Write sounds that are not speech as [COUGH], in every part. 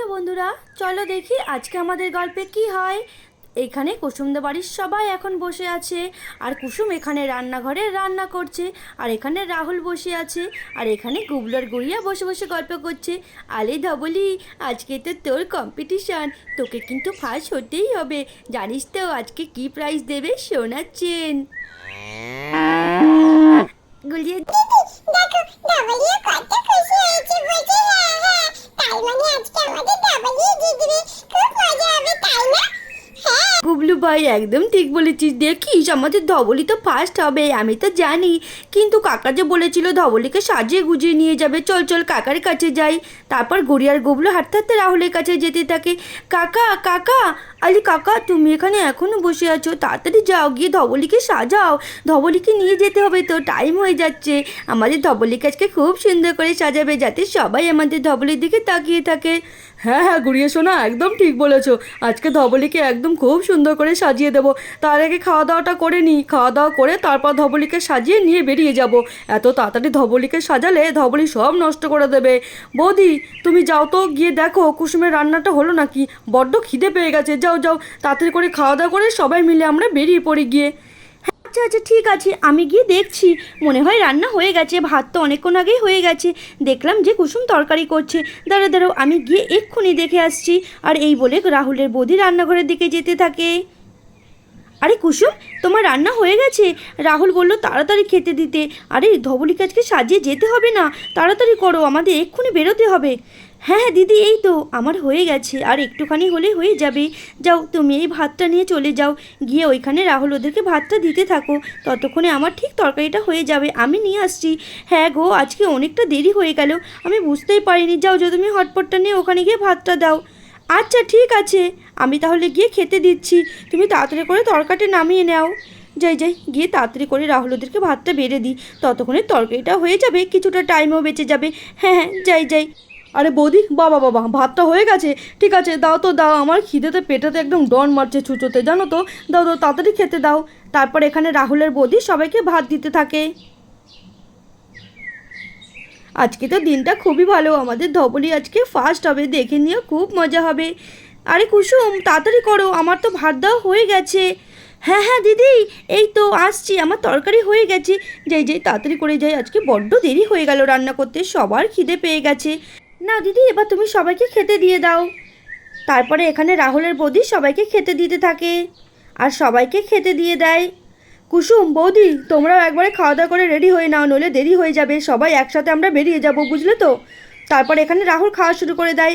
Hello বন্ধুরা? চলো দেখি আজকে আমাদের গল্পে কি হয়। এখানে কুসুমদা বাড়ির সবাই এখন বসে আছে আর কুসুম এখানে রান্নাঘরে রান্না করছে আর এখানে রাহুল বসে আছে আর এখানে গুবলার গুড়িয়া বসে বসে গল্প করছে। আলে ধবলি আজকে তো তোর কম্পিটিশন তোকে কিন্তু ফার্স্ট হতেই হবে। জানিস তো আজকে কি প্রাইজ দেবে শোনাচ্ছেন গুলিয়ে দেখো ডাবলিও কত খুশি হয়েছে বলছে হ্যাঁ হ্যাঁ তাই মানে আজকে আমাদের ডাবলিও জিতবে খুব মজা হবে তাই না হ্যাঁ গুবলু ভাই একদম ঠিক বলেছিস। দেখিস আমাদের ধবলি তো ফার্স্ট হবে আমি তো জানি। কিন্তু কাকা যে বলেছিল ধবলিকে সাজিয়ে গুজিয়ে নিয়ে যাবে, চল চল, কাকার কাছে যাই। তারপর গড়িয়ার গুবলু হাঁটতে হাঁটতে রাহুলের কাছে যেতে থাকে। কাকা কাকা আলি কাকা, তুমি এখানে এখনও বসে আছো? তাড়াতাড়ি যাও, গিয়ে ধবলিকে সাজাও। ধবলিকে নিয়ে যেতে হবে তো টাইম হয়ে যাচ্ছে। আমাদের ধবলিকে আজকে খুব সুন্দর করে সাজাবে, যাতে সবাই আমাদের ধবলির দিকে তাকিয়ে থাকে। হ্যাঁ হ্যাঁ গুড়িয়ে শোনা একদম ঠিক বলেছ। আজকে ধবলিকে একদম খুব সুন্দর করে সাজিয়ে দেবো। তার আগে খাওয়া দাওয়াটা করে নিই। খাওয়া দাওয়া করে তারপর ধবলিকে সাজিয়ে নিয়ে বেরিয়ে যাব। এত তাড়াতাড়ি ধবলিকে সাজালে ধবলি সব নষ্ট করে দেবে। বৌদি, তুমি যাও তো, গিয়ে দেখো কুসুমের রান্নাটা হলো নাকি? বড্ড খিদে পেয়ে গেছে। যাও যাও, তাড়াতাড়ি করে খাওয়া দাওয়া করে সবাই মিলে আমরা বেরিয়ে পড়ি গিয়ে। আচ্ছা আচ্ছা ঠিক আছে, আমি গিয়ে দেখছি। মনে হয় রান্না হয়ে গেছে, ভাত তো অনেকক্ষণ আগেই হয়ে গেছে। দেখলাম যে কুসুম তরকারি করছে। দাঁড়া দাঁড়াও, আমি গিয়ে এক্ষুনি দেখে আসছি। আর এই বলে রাহুলের বৌদি রান্নাঘরের দিকে যেতে থাকে। আরে কুসুম, তোমার রান্না হয়ে গেছে। রাহুল বলল, তাড়াতাড়ি খেতে দিতে। আরে ধবলিকে আজকে সাজিয়ে যেতে হবে না। তাড়াতাড়ি করো, আমাদের এক্ষুনি বেরোতে হবে। হ্যাঁ হ্যাঁ দিদি, এই তো, আমার হয়ে গেছে। আর একটুখানি হলে হয়ে যাবে। যাও, তুমি এই ভাতটা নিয়ে চলে যাও। গিয়ে ওইখানে রাহুল ওদেরকে ভাতটা দিতে থাকো। ততক্ষণে আমার ঠিক তরকারিটা হয়ে যাবে, আমি নিয়ে আসছি। হ্যাঁ গো, আজকে অনেকটা দেরি হয়ে গেল। আমি বুঝতেই পারিনি। যাও যে তুমি হটপটটা নিয়ে ওখানে গিয়ে ভাতটা দাও। আচ্ছা ঠিক আছে। আমি তাহলে গিয়ে খেতে দিচ্ছি। তুমি তাড়াতাড়ি করে তরকারিটা নামিয়ে নাও। যাই যাই, গিয়ে তাড়াতাড়ি করে রাহুল ওদেরকে ভাতটা বেড়ে দিই। ততক্ষণে তরকারিটা হয়ে যাবে, কিছুটা টাইমও বেঁচে যাবে। হ্যাঁ হ্যাঁ যাই যাই। আরে বৌদি, বাবা বাবা, ভাতটা হয়ে গেছে। ঠিক আছে, দাও তো, দাও। আমার খিদেতে, পেটেতে একদম ডন মারছে ছুচোতে, জানো তো? দাও দাও, তাড়াতাড়ি খেতে দাও। তারপর এখানে রাহুলের বৌদি সবাইকে ভাত দিতে থাকে। আজকে তো দিনটা খুবই ভালো। আমাদের ধবলি আজকে ফার্স্ট হবে। দেখে নিও, খুব মজা হবে। আরে কুসুম, তাড়াতাড়ি করো, আমার তো ভাত দেওয়া হয়ে গেছে। হ্যাঁ হ্যাঁ দিদি, এই তো আসছি, আমার তরকারি হয়ে গেছে। যাই যাই, তাড়াতাড়ি করে যাই, আজকে বড্ড দেরি হয়ে গেল রান্না করতে, সবার খিদে পেয়ে গেছে। না, দিদি, এবার তুমি সবাইকে খেতে দিয়ে দাও। তারপরে এখানে রাহুলের বৌদি সবাইকে খেতে দিতে থাকে, আর সবাইকে খেতে দিয়ে দেয়। কুসুম, বৌদি, তোমরাও একবারে খাওয়া দাওয়া করে রেডি হয়ে নাও, নইলে দেরি হয়ে যাবে, সবাই একসাথে আমরা বেরিয়ে যাব, বুঝলে তো? তারপর এখানে রাহুল খাওয়া শুরু করে দেয়।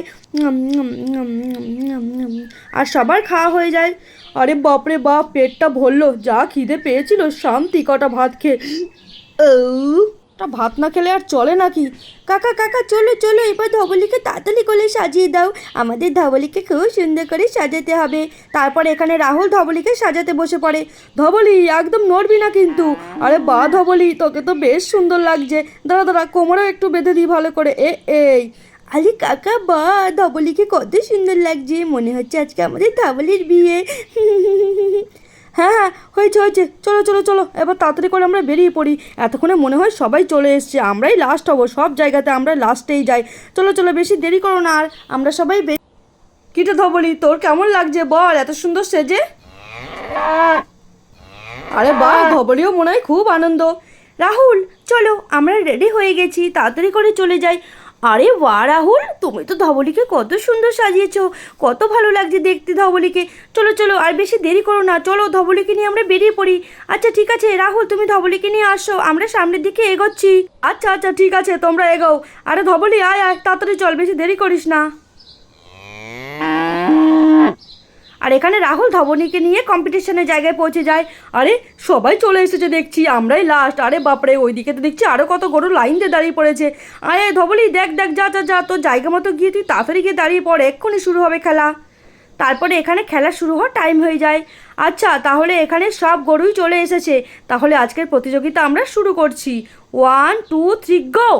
আর সবার খাওয়া হয়ে যায়। আরে বাপরে বাপ, পেটটা ভরলো। যা খিদে পেয়েছিল, শান্তি, কটা ভাত খেয়ে। তা ভাত না খেলে আর চলে নাকি? কাকা কাকা, চলো চলো, এবার ধবলিকে তাড়াতাড়ি করে সাজিয়ে দাও। আমাদের ধবলিকে খুব সুন্দর করে সাজাতে হবে। তারপর এখানে রাহুল ধবলিকে সাজাতে বসে পড়ে। ধবলি, একদম নড়বি না কিন্তু। আরে বা ধবলি, তোকে তো বেশ সুন্দর লাগছে। দাঁড়া দাঁড়া, কোমরেও একটু বেঁধে দিই ভালো করে। এ, এই। আরে কাকা, বা, ধবলিকে কত সুন্দর লাগছে। মনে হচ্ছে আজকে আমাদের ধবলির বিয়ে। [LAUGHS] হ্যাঁ হ্যাঁ হয়েছে হয়েছে। চলো চলো চলো। এবার তাড়াতাড়ি করে আমরা বেরিয়ে পড়ি। এতক্ষণে মনে হয় সবাই চলে এসছে। আমরাই লাস্ট হব। সব জায়গাতে আমরা লাস্টেই যাই। চলো চলো, বেশি দেরি করো না আর। আমরা সবাই বে কিটা ধবলি, তোর কেমন লাগছে বল? এত সুন্দর সেজে। আরে বাহ, ধবলিও মনে হয় খুব আনন্দ। রাহুল, চলো, আমরা রেডি হয়ে গেছি। তাড়াতাড়ি করে চলে যাই। আরে ওয়া, রাহুল, তুমি তো ধবলিকে কত সুন্দর সাজিয়েছ, কত ভালো লাগছে দেখতে ধবলিকে। চলো চলো, আর বেশি দেরি করো না, চলো ধবলিকে নিয়ে আমরা বেরিয়ে পড়ি। আচ্ছা ঠিক আছে, রাহুল, তুমি ধবলিকে নিয়ে আসো, আমরা সামনের দিকে এগোচ্ছি। আচ্ছা আচ্ছা ঠিক আছে, তোমরা এগোও। আরে ধবলি, আয় আয়, তাড়াতাড়ি চল, বেশি দেরি করিস না। আর এখানে রাহুল ধবনীকে নিয়ে কম্পিটিশনের জায়গায় পৌঁছে যায়। আরে, সবাই চলে এসেছে দেখছি, আমরাই লাস্ট আরে বাপরে, ওইদিকে তো দেখছি আরও কত গরু লাইন দিয়ে দাঁড়িয়ে পড়েছে। আরে ধবলি দেখ দেখ, যা যা যা, তোর জায়গা মতো গিয়ে তুই তাড়াতাড়ি গিয়ে দাঁড়িয়ে পড়, এক্ষুনি শুরু হবে খেলা। তারপরে এখানে খেলা শুরু হওয়ার টাইম হয়ে যায়। আচ্ছা তাহলে এখানে সব গরুই চলে এসেছে। তাহলে আজকের প্রতিযোগিতা আমরা শুরু করছি। ওয়ান টু থ্রি গো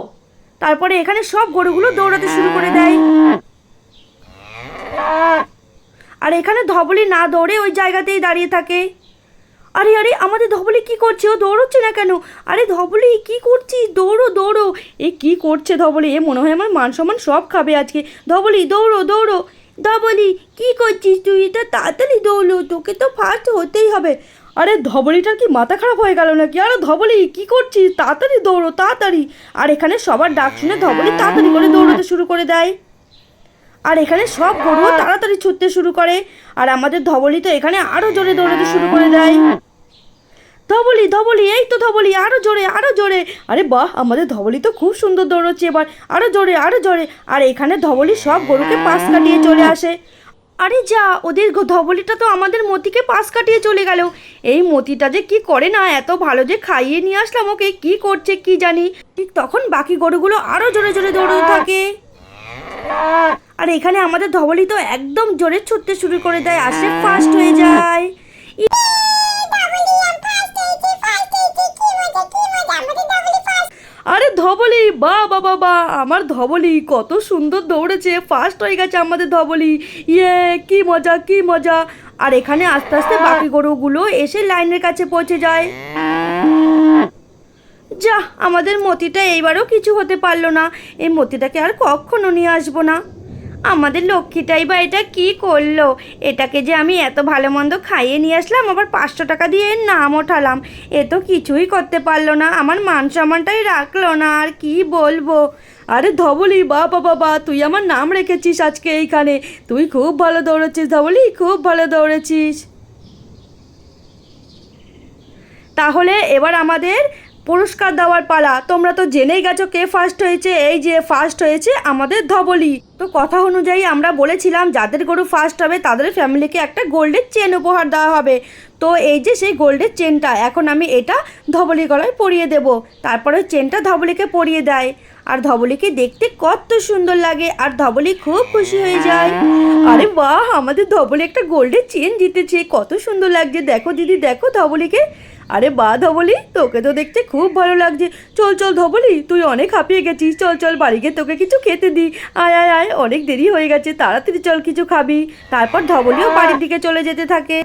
তারপরে এখানে সব গরুগুলো দৌড়াতে শুরু করে দেয়। আর এখানে ধবলি না দৌড়ে ওই জায়গাতেই দাঁড়িয়ে থাকে। আরে আরে, আমাদের ধবলি কি করছে? ও দৌড়চ্ছে না কেন? আরে, ধবলি, কি করছিস? দৌড়ো দৌড়ো। এ কি করছে ধবলি? এ মনে হয় আমার মান সম্মান সব খাবে আজকে। ধবলি, দৌড়ো দৌড়ো। ধবলি, কি করছিস তুই? এটা তাড়াতাড়ি দৌড়ো, তোকে তো ফার্স্ট হতেই হবে। আরে, ধবলিটার কি মাথা খারাপ হয়ে গেল নাকি? আরে, ধবলি, কি করছিস? তাড়াতাড়ি দৌড়ো, তাড়াতাড়ি। আর এখানে সবার ডাক শুনে ধবলি তাড়াতাড়ি করে দৌড়াতে শুরু করে দেয়। আর এখানে সব গরুও তাড়াতাড়ি ছুটতে শুরু করে। আর আমাদের ধবলি তো এখানে আরও জোরে দৌড়াতে শুরু করে দেয়। ধবলি ধবলি এই তো ধবলি আরও জোরে আরও জোরে। আরে বাহ আমাদের ধবলি তো খুব সুন্দর দৌড়চ্ছে এবার। আরও জোরে আরও জোরে। আর এখানে ধবলি সব গরুকে পাশ কাটিয়ে চলে আসে। আরে যা ওদের ধবলিটা তো আমাদের মতিকে পাশ কাটিয়ে চলে গেল। এই মতিটা যে কি করে না এত ভালো যে খাইয়ে নিয়ে আসলাম ওকে কি করছে কি জানি। ঠিক তখন বাকি গরুগুলো আরও জোরে জোরে দৌড়তে থাকে। আর এখানে আমাদের ধবলি তো একদম জোরে ছুটতে শুরু করে দেয় আসে ফার্স্ট হয়ে যায়। আরে ধবলি বা বাবা বা আমার ধবলি কত সুন্দর দৌড়েছে ফার্স্ট হয়ে গেছে আমাদের ধবলি। ইয়ে কি মজা কি মজা। আর এখানে আস্তে আস্তে বাকি গরুগুলো এসে লাইনের কাছে পৌঁছে যায়। যা আমাদের মতিটা এইবারও কিছু হতে পারল না। এই মতিটাকে আর কখনো নিয়ে আসব না। আমাদের লক্ষ্মীটাই বা এটা কি করল? এটাকে যে আমি এত ভালো মন্দ খাইয়ে নিয়ে আসলাম, আবার পাঁচশো টাকা দিয়ে এর নাম ওঠালাম, এ তো কিছুই করতে পারল না, আমার মান সম্মানটাই রাখল না, আর কি বলব? আরে ধবলি বাবা বাবা তুই আমার নাম রেখেছিস আজকে এইখানে, তুই খুব ভালো দৌড়েছিস ধবলি, খুব ভালো দৌড়েছিস। তাহলে এবার আমাদের পুরস্কার দেওয়ার পালা। তোমরা তো জেনেই গেছো কে ফার্স্ট হয়েছে, এই যে ফার্স্ট হয়েছে আমাদের ধবলি। তো কথা অনুযায়ী আমরা বলেছিলাম, যাদের গরু ফার্স্ট হবে, তাদের ফ্যামিলিকে একটা গোল্ডের চেন উপহার দেওয়া হবে। তো এই যে সেই গোল্ডের চেনটা, এখন আমি এটা ধবলি গলায় পরিয়ে দেব। তারপরে চেনটা ধবলিকে পরিয়ে দেয়। আর ধবলিকে দেখতে কত সুন্দর লাগে, আর ধবলি খুব খুশি হয়ে যায়। আরে বাহ, আমাদের ধবলি একটা গোল্ডের চেন জিতেছে, কত সুন্দর লাগছে। দেখো দিদি, দেখো ধবলিকে। আরে বা ধবলি, তোকে তো দেখতে খুব ভালো লাগছে। চল চল ধবলি, তুই অনেক হাঁপিয়ে গেছিস। চল চল, বাড়ি গিয়ে তোকে কিছু খেতে দি আয় আয় আয়, অনেক দেরি হয়ে গেছে, তাড়াতাড়ি চল কিছু খাবি। তারপর ধবলিও বাড়ির দিকে চলে যেতে থাকে।